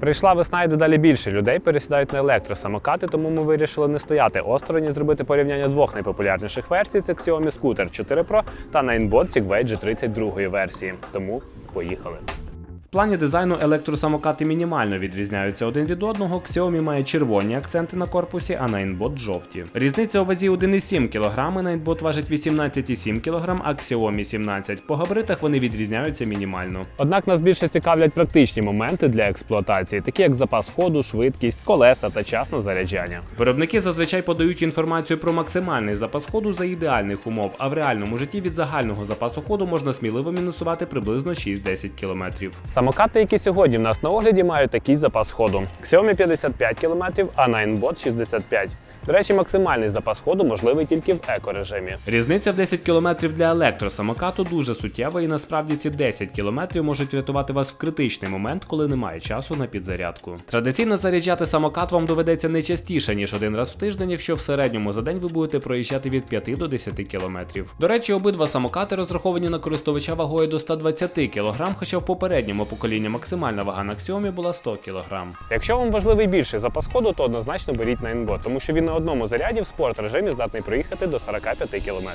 Прийшла весна і дедалі більше людей пересідають на електросамокати, тому ми вирішили не стояти осторонь і зробити порівняння двох найпопулярніших версій: це Xiaomi Scooter 4 Pro та Ninebot Segway G30 другої версії. Тому поїхали. Плані дизайну електросамокати мінімально відрізняються один від одного. Xiaomi має червоні акценти на корпусі, а Ninebot жовті. Різниця у вазі 1,7 кг, Ninebot важить 18,7 кг, а Xiaomi 17. По габаритах вони відрізняються мінімально. Однак нас більше цікавлять практичні моменти для експлуатації, такі як запас ходу, швидкість, колеса та час на заряджання. Виробники зазвичай подають інформацію про максимальний запас ходу за ідеальних умов, а в реальному житті від загального запасу ходу можна сміливо мінусувати приблизно 6-10 км. Самокати, які сьогодні в нас на огляді, мають такий запас ходу: Xiaomi 55 км, а Ninebot 65 До речі, максимальний запас ходу можливий тільки в еко-режимі. Різниця в 10 км для електросамокату дуже суттєва, і насправді ці 10 км можуть врятувати вас в критичний момент, коли немає часу на підзарядку. Традиційно заряджати самокат вам доведеться не частіше, ніж один раз в тиждень, якщо в середньому за день ви будете проїжджати від 5 до 10 км. До речі, обидва самокати розраховані на користувача вагою до 120 кг, хоча в попередньому поколінні максимальна вага на Xiaomi була 100 кг. Якщо вам важливий більший запас ходу, то однозначно беріть на Ninebot, тому що він на одному заряді в спорт режимі здатний проїхати до 45 км.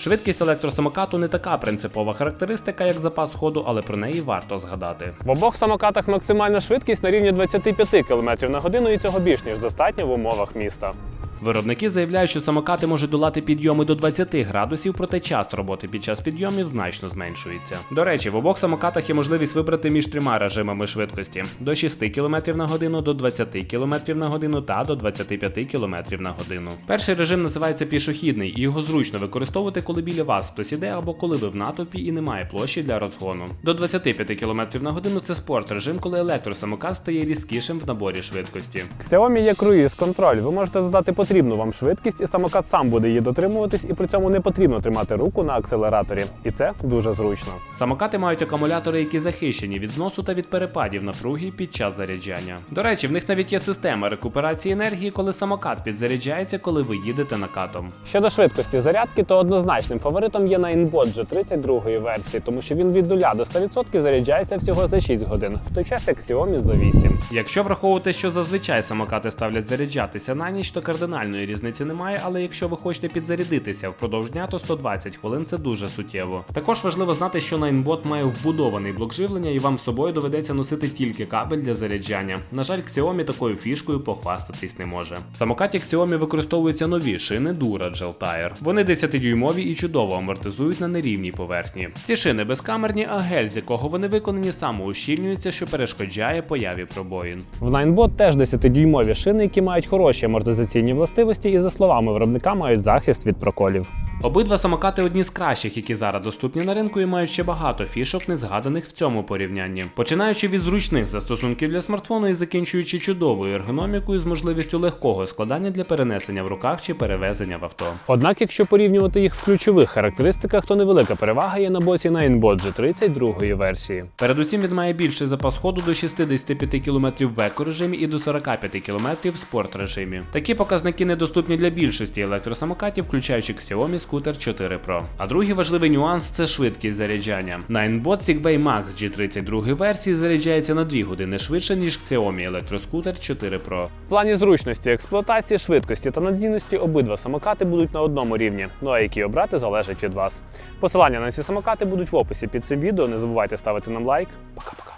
Швидкість електросамокату не така принципова характеристика, як запас ходу, але про неї варто згадати. В обох самокатах максимальна швидкість на рівні 25 км на годину, і цього більш ніж достатньо в умовах міста. Виробники заявляють, що самокати можуть долати підйоми до 20 градусів, проте час роботи під час підйомів значно зменшується. До речі, в обох самокатах є можливість вибрати між трьома режимами швидкості: до 6 км на годину, до 20 км на годину та до 25 км на годину. Перший режим називається пішохідний, і його зручно використовувати, коли біля вас хтось іде або коли ви в натовпі і немає площі для розгону. До 25 км на годину це спорт режим, коли електросамокат стає різкішим в наборі швидкості. Xiaomi є круїз контроль. Ви можете задати потрібну вам швидкість, і самокат сам буде її дотримуватись, і при цьому не потрібно тримати руку на акселераторі. І це дуже зручно. Самокати мають акумулятори, які захищені від зносу та від перепадів напруги під час заряджання. До речі, в них навіть є система рекуперації енергії, коли самокат підзаряджається, коли ви їдете накатом. Щодо швидкості зарядки, то однозначним фаворитом є Ninebot G30 другої версії, тому що він від 0 до 100% заряджається всього за 6 годин, в той час як Xiaomi за 8. Якщо враховувати, що зазвичай самокати ставлять заряджатися на ніч, то кардинальної різниці немає, але якщо ви хочете підзарядитися впродовж дня, то 120 хвилин це дуже суттєво. Також важливо знати, що Ninebot має вбудований блок живлення і вам з собою доведеться носити тільки кабель для заряджання. На жаль, Xiaomi такою фішкою похвастатись не може. В самокаті Xiaomi використовуються нові шини Dura Gel Tire. Вони 10-дюймові і чудово амортизують на нерівній поверхні. Ці шини безкамерні, а гель, з якого вони виконані, самоущільнюється, що перешкоджає появі пробоїн. В Ninebot теж 10-дюймові шини, які мають хороші амортизаційні властивості і, за словами виробника, мають захист від проколів. Обидва самокати одні з кращих, які зараз доступні на ринку, і мають ще багато фішок, не згаданих в цьому порівнянні. Починаючи від зручних застосунків для смартфону і закінчуючи чудовою ергономікою з можливістю легкого складання для перенесення в руках чи перевезення в авто. Однак, якщо порівнювати їх в ключових характеристиках, то невелика перевага є на боці Ninebot G30 другої версії. Передусім він має більший запас ходу до 65 км в еко-режимі і до 45 км в спорт режимі. Такі показники недоступні для більшості електросамокатів, включаючи Xiaomi Scooter 4 Pro. А другий важливий нюанс це швидкість заряджання. Ninebot Segway Max G32 версії заряджається на 2 години швидше, ніж Xiaomi Electroscooter 4 Pro. В плані зручності експлуатації, швидкості та надійності обидва самокати будуть на одному рівні. Ну а які обрати залежить від вас. Посилання на ці самокати будуть в описі під цим відео. Не забувайте ставити нам лайк. Пока-пока.